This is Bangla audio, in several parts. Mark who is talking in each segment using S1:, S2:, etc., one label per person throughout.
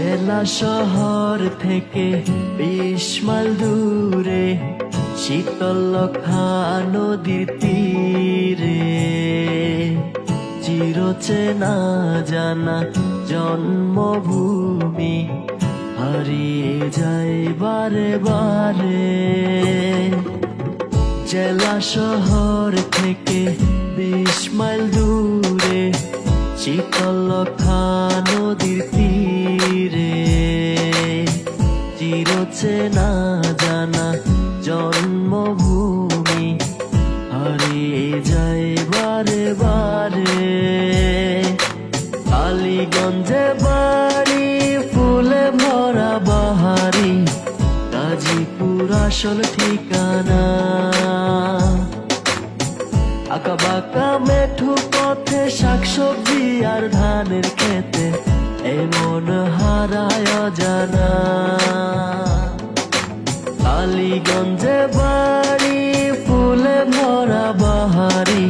S1: জেলা শহর থেকে বিশ মাইল দূরে শীতলক্ষা নদীর তীরে। চিরচেনা জানা জন্মভূমি হারিয়ে যায় বারে বারে। জেলা শহর থেকে বিশ মাইল দূরে শীতলক্ষা নদীর তীরে চিরচেনা জানা জন্মভূমি, হারিয়ে যায় বারে বারে। কালীগঞ্জে বাড়ি, ফুলে ভরা বাহারি, গাজীপুর আসল ঠিকানা। আঁকা বাঁকা মেঠু পথে শাকসবজি আর ধানের খেতে এমন হারায় জানা কালীগঞ্জে বাড়ি, ফুলে ভরা বাহারি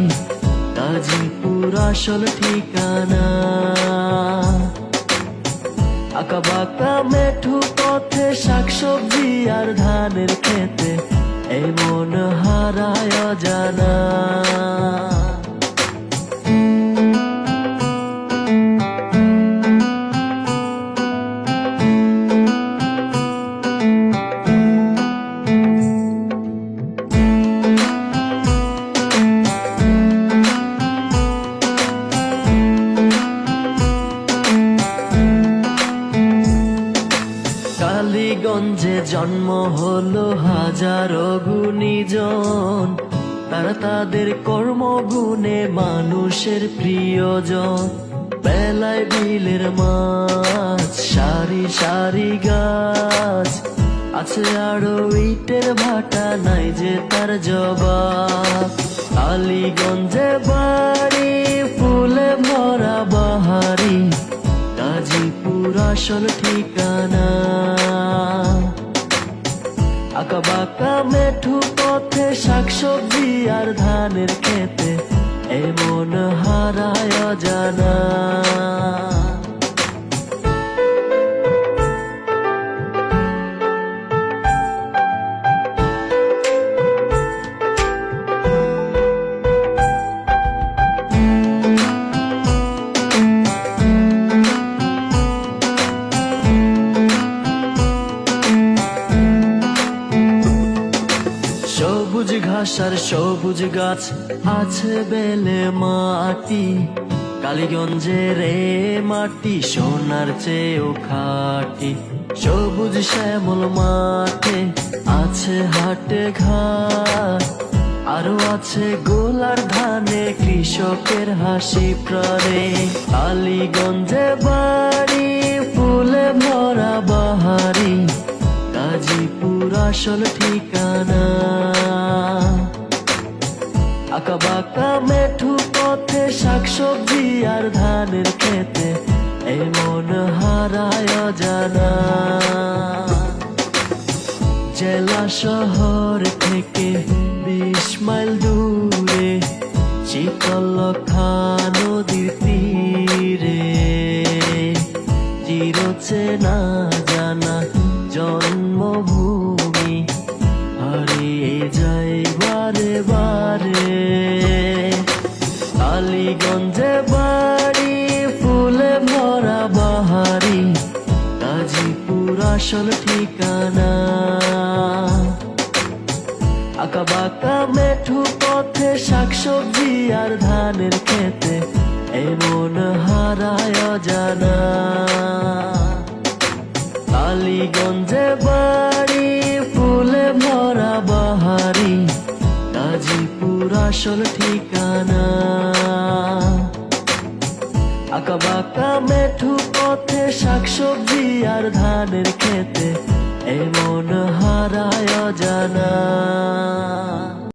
S1: গাজীপুর আসল ঠিকানা। আঁকা বাঁকা মেঠু পথে শাকসবজি আর ধানের খেতে এমন হারায় জানা কালীগঞ্জে জন্ম হলো হাজারো গুণীজন, তারা তাদের কর্মগুণে মানুষের প্রিয়জন। বেলায় বিলের মাছ, সারি সারি গাছ, আছে আরও ইটের ভাটা, নাই যে তার জবাব। কালীগঞ্জে বাড়ি, ফুলে ভরা বাহারি, গাজীপুর আসল ঠিকানা। বাঁকা মেঠু পথে শাকসবজি আর ধানের খেতে এমন হারায় সবুজ সবুজ গাছ আছে বেলে মাটি, কালীগঞ্জে রে মাটি, সোনার চেয়েও খাটি। সবুজ শ্যামল মাঠে আছে হাটে ঘাট, আরও আছে গোলার ধানে কৃষকের হাসি প্রাণে। কালীগঞ্জে বাড়ি, ফুলে ভরা বাহারি, গাজীপুর আসল ঠিকানা আঁকা বাঁকা মেঠু পথে শাকসবজি আর ধানের খেতে এমন হারায় জানা জেলা শহর থেকে বিশ মাইল দূরে শীতলক্ষা নদীর তীরে। চিরচেনা জানা জন্মভূমি, হারিয়ে যায় বারে বারে আসল ঠিকানা। আঁকা বাঁকা মেঠু পথে শাকসবজি আর ধানের খেতে এমন হারায় জানা কালীগঞ্জে বাড়ি, ফুলে ভরা বাহারি, গাজীপুর আসল ঠিকানা। আঁকা বাঁকা মেঠু পথে শাকসবজি আর ধানের খেতে এমন হারায় জানা